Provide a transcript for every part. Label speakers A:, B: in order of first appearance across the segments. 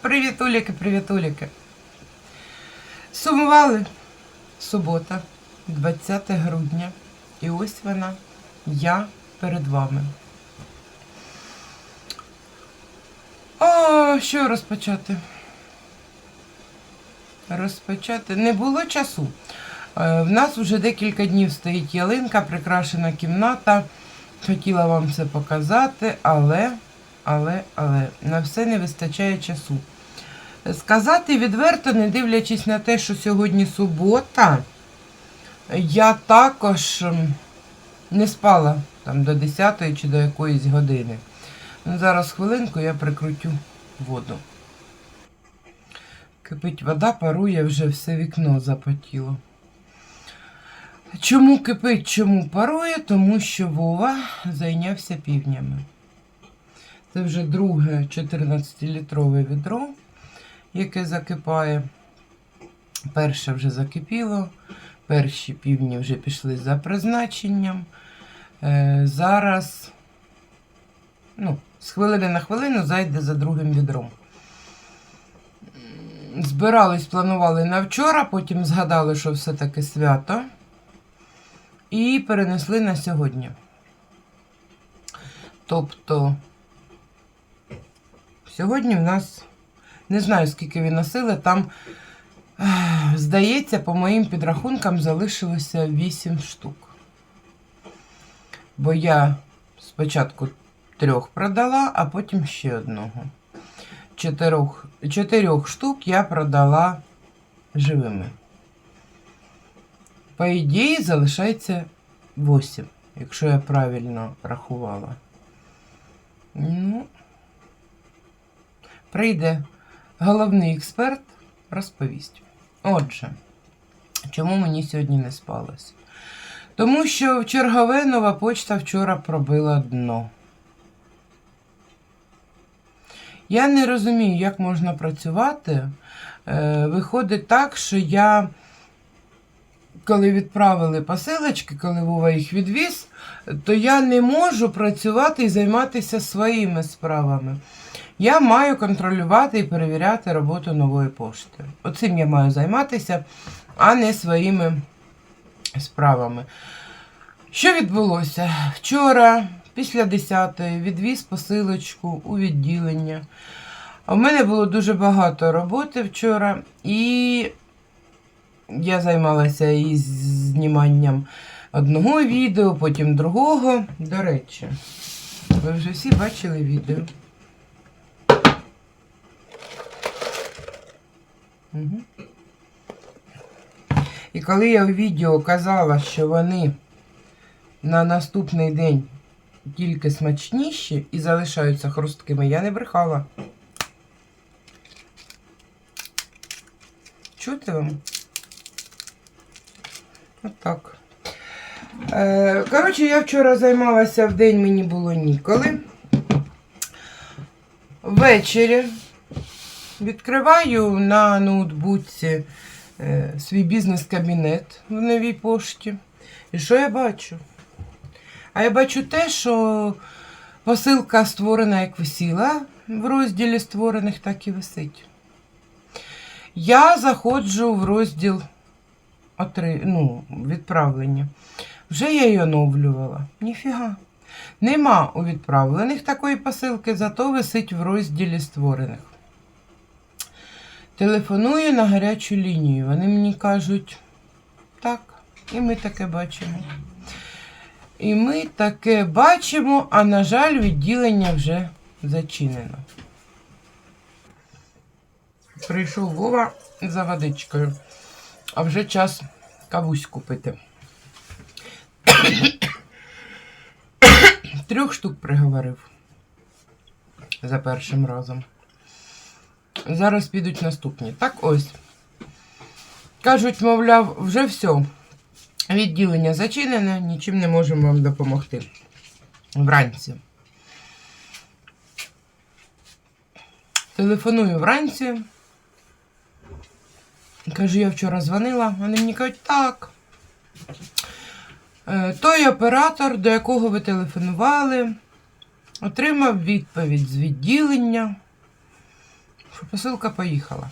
A: Привіт, Уліки, привіт, Уліки. Сумували. Субота, 20 грудня. І ось вона, я перед вами. О, що розпочати? Розпочати. Не було часу. Е, В нас вже декілька днів стоїть ялинка, прикрашена кімната. Хотіла вам це показати, але, але, але на все не вистачає часу. Сказати відверто, не дивлячись на те, що сьогодні субота, я також не спала там до 10 чи до якоїсь години. Ну, зараз хвилинку я прикрутю воду. Кипить вода, парує вже все вікно запотіло. Чому кипить, чому парує? Тому що Вова зайнявся півнями. Це вже друге 14-літрове відро, яке закипає. Перше вже закипіло, перші півні вже пішли за призначенням. Е, зараз, ну, з хвилини на хвилину зайде за другим відром. Збирались, планували на вчора, потім згадали, що все-таки свято. І перенесли на сьогодні. Тобто, сьогодні в нас не знаю, скільки він носили, там, здається, по моїм підрахункам залишилося 8 штук. Бо я спочатку трьох продала, а потім ще одного. Чотирьох, чотирьох штук я продала живими. По ідеї залишається 8, якщо я правильно рахувала. Ну, прийде головний експерт, розповість. Отже, чому мені сьогодні не спалось? Тому що в чергове нова почта вчора пробила дно. Я не розумію, як можна працювати. Е, виходить так, що я коли відправили посилочки, коли Вова їх відвіз, то я не можу працювати і займатися своїми справами. Я маю контролювати і перевіряти роботу нової пошти. Оцим я маю займатися, а не своїми справами. Що відбулося? Вчора, після 10-ї, відвіз посилочку у відділення. У мене було дуже багато роботи вчора, і я займалася і зніманням одного відео, потім другого. До речі, ви вже всі бачили відео. І коли я у відео казала, що вони на наступний день тільки смачніші і залишаються хрусткими, я не брехала. Чути вам? Отак. Е, коротше, я вчора займалася в день, мені було ніколи. Ввечері відкриваю на ноутбуці е, свій бізнес-кабінет в новій пошті. І що я бачу? А я бачу те, що посилка створена як висіла в розділі створених, так і висить. Я заходжу в розділ отри... ну, відправлення. Вже я її оновлювала. Ніфіга. Нема у відправлених такої посилки, зато висить в розділі створених. Телефоную на гарячу лінію. Вони мені кажуть, так, і ми таке бачимо. І ми таке бачимо, а на жаль, відділення вже зачинено. Прийшов Вова за водичкою, а вже час кавусь купити. Трьох штук приговорив за першим разом. Зараз підуть наступні. Так ось. Кажуть, мовляв, вже все. Відділення зачинене, нічим не можемо вам допомогти. Вранці. Телефоную вранці. Кажу, я вчора дзвонила. Вони мені кажуть, так. Е, Той оператор, до якого ви телефонували, отримав відповідь з відділення, посилка поїхала.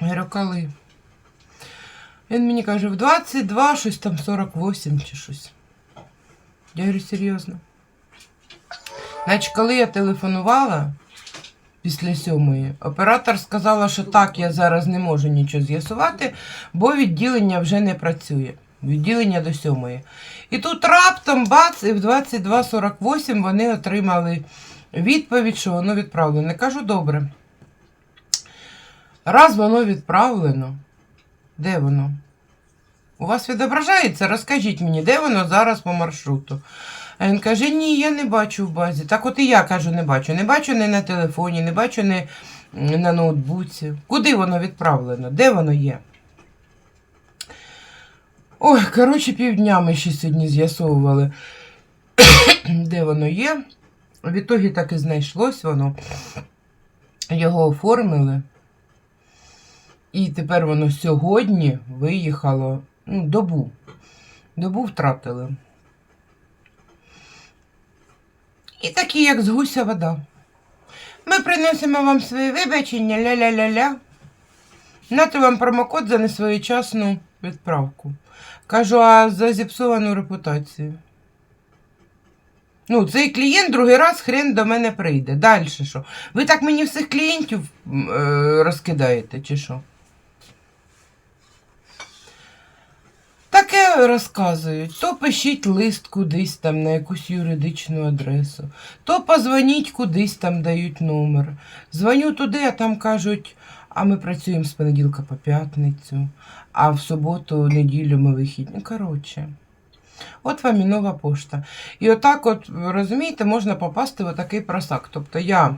A: Я говорю, коли? Він мені каже, в 22, щось там 48 чи щось. Я говорю, серйозно. Значить, коли я телефонувала після сьомої, оператор сказала, що так, я зараз не можу нічого з'ясувати, бо відділення вже не працює. Відділення до сьомої. І тут раптом бац, і в 22.48 вони отримали відповідь, що воно відправлено. Кажу, добре. Раз воно відправлено, де воно? У вас відображається? Розкажіть мені, де воно зараз по маршруту? А він каже: ні, я не бачу в базі. Так от і я кажу, не бачу. Не бачу не на телефоні, не бачу не на ноутбуці. Куди воно відправлено? Де воно є? Ой, коротше, півдня ми ще сьогодні з'ясовували, де воно є. В ітогі так і знайшлось воно. Його оформили. І тепер воно сьогодні виїхало. Ну, добу. Добу втратили. І такі, як з гуся вода. Ми приносимо вам свої вибачення, ля-ля-ля-ля. Нате вам промокод за несвоєчасну відправку. Кажу, а за зіпсовану репутацію. Ну, цей клієнт другий раз хрен до мене прийде. Далі що? Ви так мені всіх клієнтів е, розкидаєте, чи що? Розказують. То пишіть лист кудись там на якусь юридичну адресу, то позвоніть кудись там дають номер. Дзвоню туди, а там кажуть, а ми працюємо з понеділка по п'ятницю, а в суботу, неділю ми вихідні. Коротше. От вам і нова пошта. І отак, от, розумієте, можна попасти в такий просак. Тобто я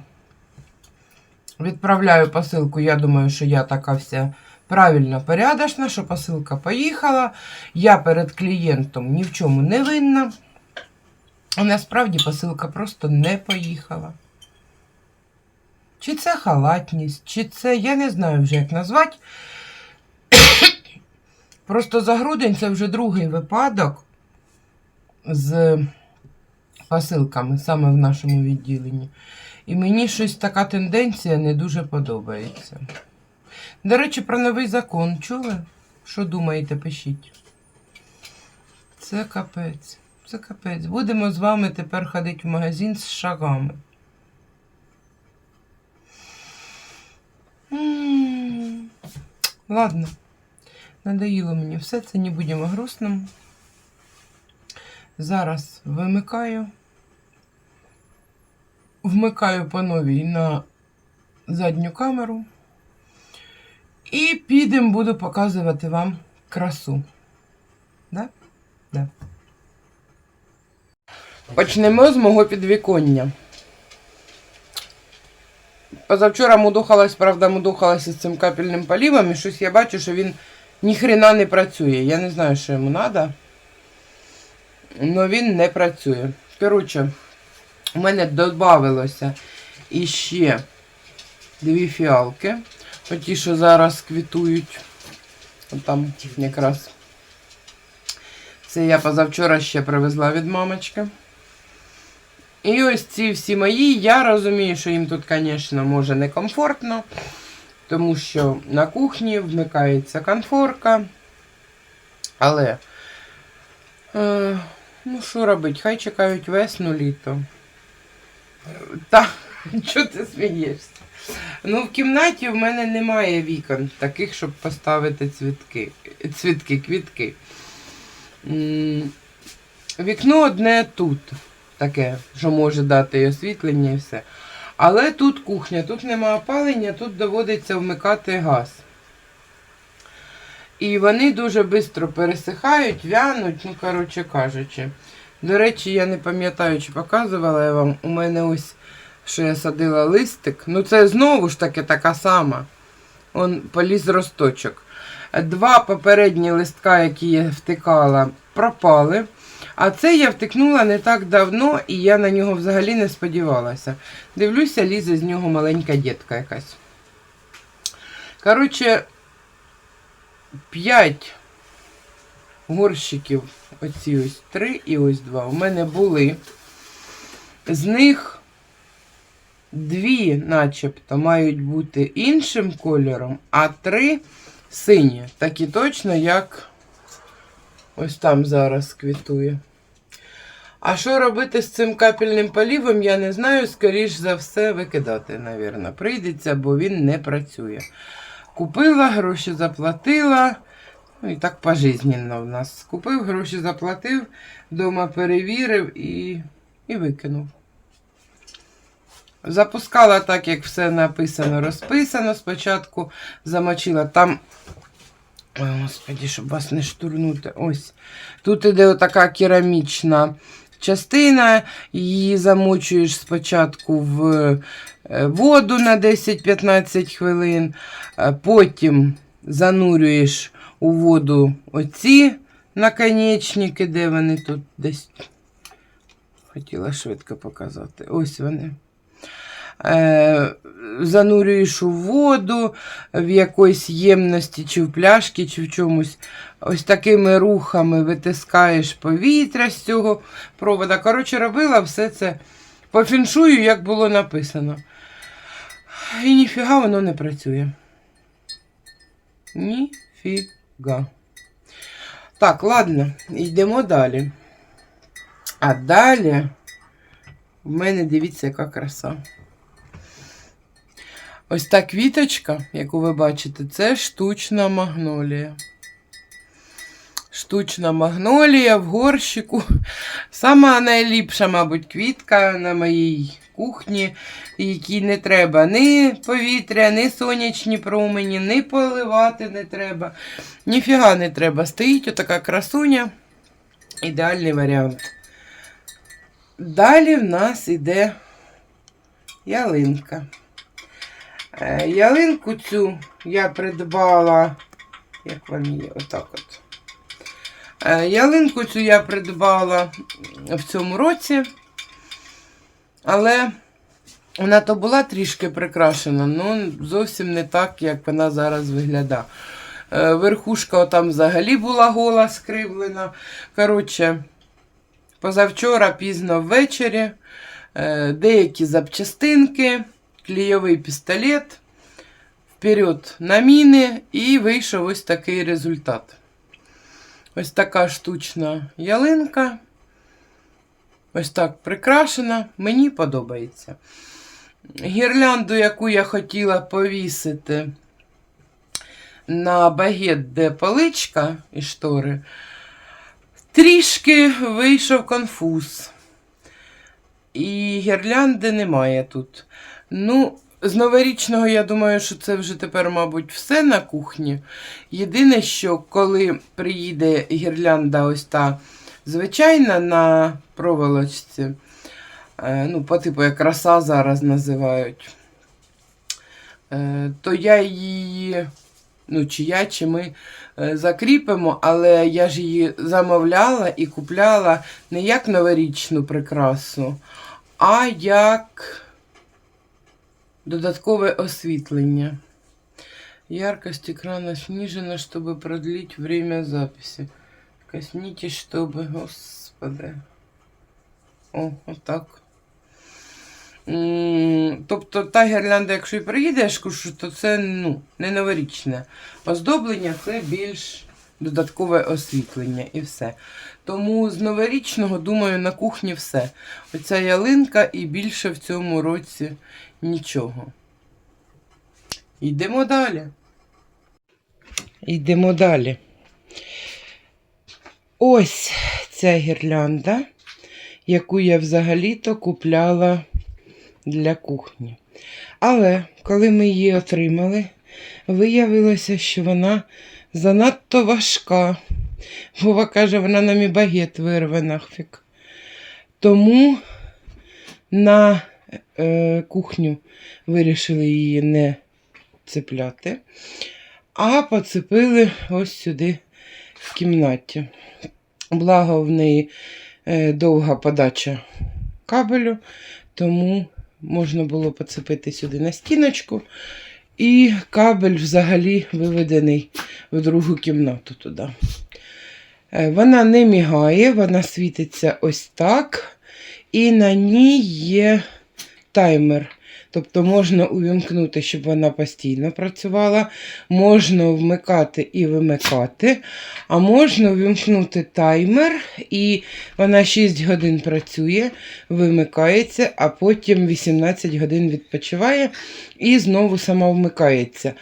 A: відправляю посилку, я думаю, що я така вся правильно порядочна, що посилка поїхала. Я перед клієнтом ні в чому не винна. А насправді посилка просто не поїхала. Чи це халатність, чи це, я не знаю вже, як назвати. Просто за грудень це вже другий випадок з посилками саме в нашому відділенні. І мені щось така тенденція не дуже подобається. До речі, про новий закон чули? Що думаєте, пишіть. Це капець. Це капець. Будемо з вами тепер ходити в магазин з шагами. Ладно. Надоїло мені все це, не будемо грустним. Зараз вимикаю. Вмикаю по новій на задню камеру. І підемо буду показувати вам красу. Да? Да. Почнемо з мого підвіконня. Позавчора мудухалась, правда, мудухалась із цим капельним полівом, і щось я бачу, що він ніхрена не працює. Я не знаю, що йому треба. Але він не працює. Коротше, у мене додавилося іще дві фіалки. Оті, що зараз квітують. От Там якраз. Це я позавчора ще привезла від мамочки. І ось ці всі мої, я розумію, що їм тут, звісно, може некомфортно, тому що на кухні вмикається конфорка. Але, е, ну що робити, хай чекають весну літо. Та, чого ти смієшся? Ну, в кімнаті в мене немає вікон, таких, щоб поставити цвітки, цвітки, квітки. Вікно одне тут, таке, що може дати і освітлення і все. Але тут кухня, тут нема опалення, тут доводиться вмикати газ. І вони дуже швидко пересихають, вянуть, ну, коротше кажучи. До речі, я не пам'ятаю, чи показувала я вам, у мене ось що я садила листик. Ну, це знову ж таки така сама. Он поліз росточок. Два попередні листка, які я втикала, пропали. А це я втикнула не так давно, і я на нього взагалі не сподівалася. Дивлюся, лізе з нього маленька дітка якась. Коротше, 5 горщиків, оці ось три і ось два. У мене були. З них дві, начебто, мають бути іншим кольором, а три сині. Такі точно, як ось там зараз квітує. А що робити з цим капельним полівом, я не знаю. Скоріш за все, викидати, навірно, прийдеться, бо він не працює. Купила, гроші заплатила. Ну і так пожизненно в нас. Купив, гроші заплатив, вдома перевірив і, і викинув. Запускала так, як все написано, розписано. Спочатку замочила там. Ой, господі, щоб вас не штурнути. Ось. Тут іде отака керамічна частина. Її замочуєш спочатку в е, воду на 10-15 хвилин. Потім занурюєш у воду оці наконечники, де вони тут десь. Хотіла швидко показати. Ось вони. Е, занурюєш у воду в якоїсь ємності, чи в пляшки, чи в чомусь. Ось такими рухами витискаєш повітря з цього провода. Коротше, робила все це по фіншую, як було написано. І ніфіга воно не працює. Ніфіга. Так, ладно, йдемо далі. А далі в мене дивіться, яка краса. Ось та квіточка, яку ви бачите, це штучна магнолія. Штучна магнолія в горщику. Сама найліпша, мабуть, квітка на моїй кухні, якій не треба ні повітря, ні сонячні промені, ні поливати не треба. Ніфіга не треба. Стоїть отака красуня. Ідеальний варіант. Далі в нас іде ялинка. Е, Ялинку цю я придбала. Як вони є? Отак от. Е, Ялинку цю я придбала в цьому році. Але вона то була трішки прикрашена, ну зовсім не так, як вона зараз виглядає. Е, Верхушка там взагалі була гола скривлена. Коротше, позавчора пізно ввечері деякі запчастинки, клійовий пістолет, вперед на міни, і вийшов ось такий результат. Ось така штучна ялинка. Ось так прикрашена. Мені подобається. Гірлянду, яку я хотіла повісити на багет, де поличка і штори, трішки вийшов конфуз. І гірлянди немає тут. Ну, з новорічного, я думаю, що це вже тепер, мабуть, все на кухні. Єдине, що коли приїде гірлянда ось та звичайна на проволочці, е, ну, по типу як краса зараз називають, е, то я її, ну, чи я, чи ми е, закріпимо, але я ж її замовляла і купляла не як новорічну прикрасу, а як додаткове освітлення. Яркость экрана снижена, чтобы продлить время записи. Коснитесь, чтобы... Господи. О, отак. М, Тобто та гірлянда, якщо і приїдеш, кушу, то це ну, не новорічне. Оздоблення це більш додаткове освітлення і все. Тому з новорічного, думаю, на кухні все. Оця ялинка і більше в цьому році нічого. Йдемо далі. Йдемо далі. Ось ця гірлянда, яку я взагалі-то купляла для кухні. Але коли ми її отримали, виявилося, що вона занадто важка. Вова каже, вона на мій багет вирве нафіг. Тому на е, кухню вирішили її не цепляти, а поцепили ось сюди в кімнаті. Благо в неї е, довга подача кабелю, тому можна було поцепити сюди на стіночку. І кабель взагалі виведений в другу кімнату туди. Е, Вона не мігає, вона світиться ось так. І на ній є таймер Тобто можна увімкнути, щоб вона постійно працювала, можна вмикати і вимикати, а можна увімкнути таймер, і вона 6 годин працює, вимикається, а потім 18 годин відпочиває і знову сама вмикається.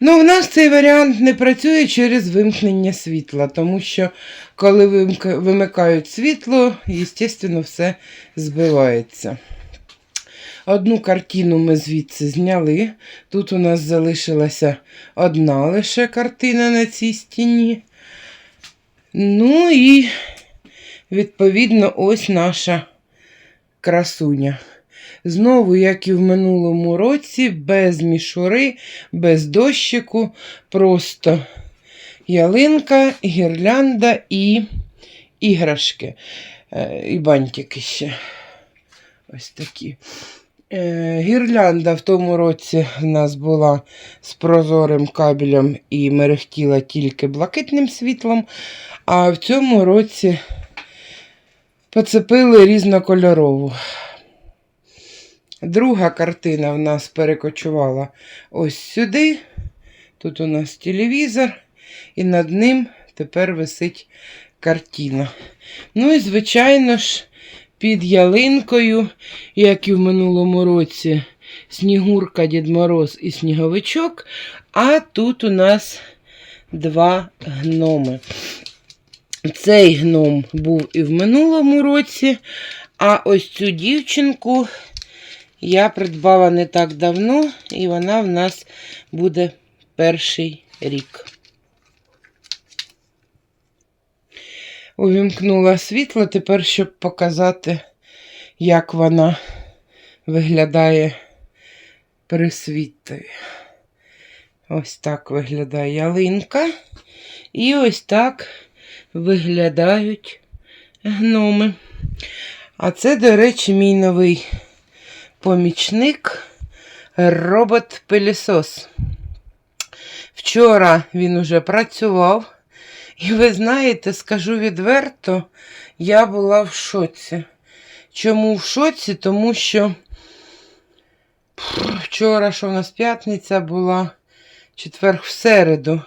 A: Ну, у нас цей варіант не працює через вимкнення світла, тому що коли вимикають світло, звісно, все збивається. Одну картину ми звідси зняли. Тут у нас залишилася одна лише картина на цій стіні. Ну і, відповідно, ось наша красуня. Знову, як і в минулому році, без мішури, без дощику, просто ялинка, гірлянда і іграшки. Е, І бантики ще. Ось такі. Е, Гірлянда в тому році в нас була з прозорим кабелем і мерехтіла тільки блакитним світлом, а в цьому році поцепили різнокольорову. Друга картина в нас перекочувала ось сюди. Тут у нас телевізор, і над ним тепер висить картина. Ну і, звичайно ж, під ялинкою, як і в минулому році, Снігурка, Дід Мороз і Сніговичок. А тут у нас два гноми. Цей гном був і в минулому році, а ось цю дівчинку я придбала не так давно, і вона в нас буде перший рік. Увімкнула світло тепер, щоб показати, як вона виглядає при світлі. Ось так виглядає ялинка. І ось так виглядають гноми. А це, до речі, мій новий помічник робот-пилісос. Вчора він уже працював. І ви знаєте, скажу відверто, я була в шоці. Чому в шоці? Тому що вчора, що в нас п'ятниця була, четвер в середу.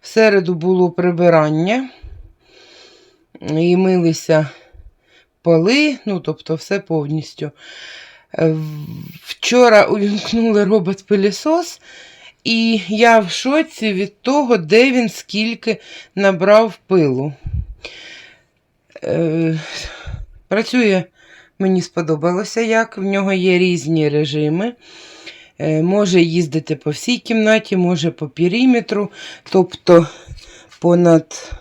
A: В середу було прибирання. І милися поли, ну, тобто, все повністю. Е, Вчора увімкнули робот-пилісос, і я в шоці від того, де він скільки набрав пилу. Е, Працює, мені сподобалося, як. В нього є різні режими. Е, Може їздити по всій кімнаті, може по периметру, тобто понад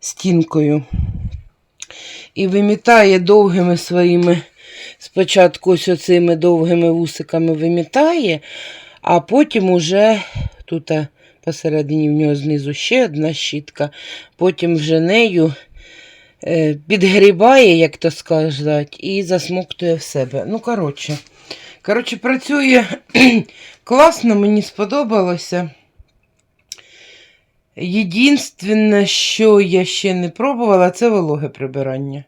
A: стінкою. І вимітає довгими своїми, спочатку ось оцими довгими вусиками вимітає, а потім уже тут посередині в нього знизу ще одна щітка, потім вже нею е, підгрібає, як то сказати, і засмоктує в себе. Ну, коротше, коротше, працює класно, мені сподобалося. Єдинственне, що я ще не пробувала, це вологе прибирання.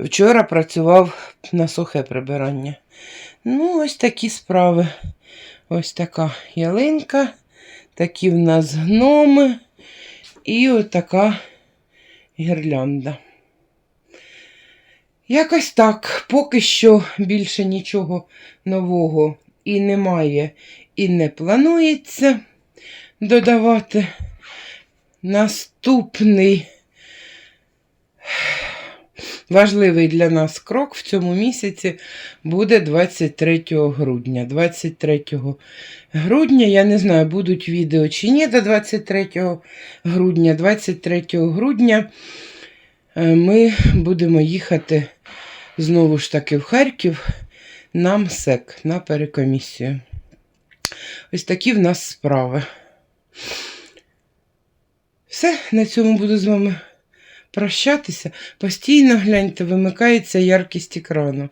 A: Вчора працював на сухе прибирання. Ну, ось такі справи. Ось така ялинка, такі в нас гноми і отака гірлянда. Якось так. Поки що більше нічого нового і немає, і не планується додавати. Наступний важливий для нас крок в цьому місяці буде 23 грудня. 23 грудня, я не знаю, будуть відео чи ні до 23 грудня. 23 грудня е, ми будемо їхати знову ж таки в Харків на МСЕК, на перекомісію. Ось такі в нас справи. Все, на цьому буду з вами прощатися. Постійно гляньте, вимикається яркість екрану.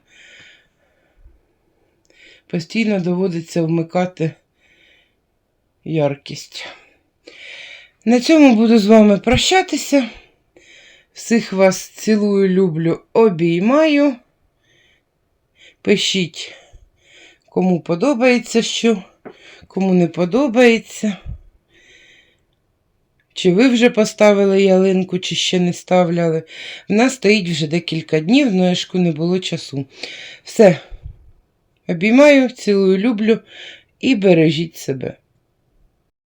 A: Постійно доводиться вмикати яркість. На цьому буду з вами прощатися. Всіх вас цілую, люблю, обіймаю. Пишіть Кому подобається що, кому не подобається. Чи ви вже поставили ялинку, чи ще не ставляли. В нас стоїть вже декілька днів, но яшку не було часу. Все. Обіймаю, цілую, люблю і бережіть себе.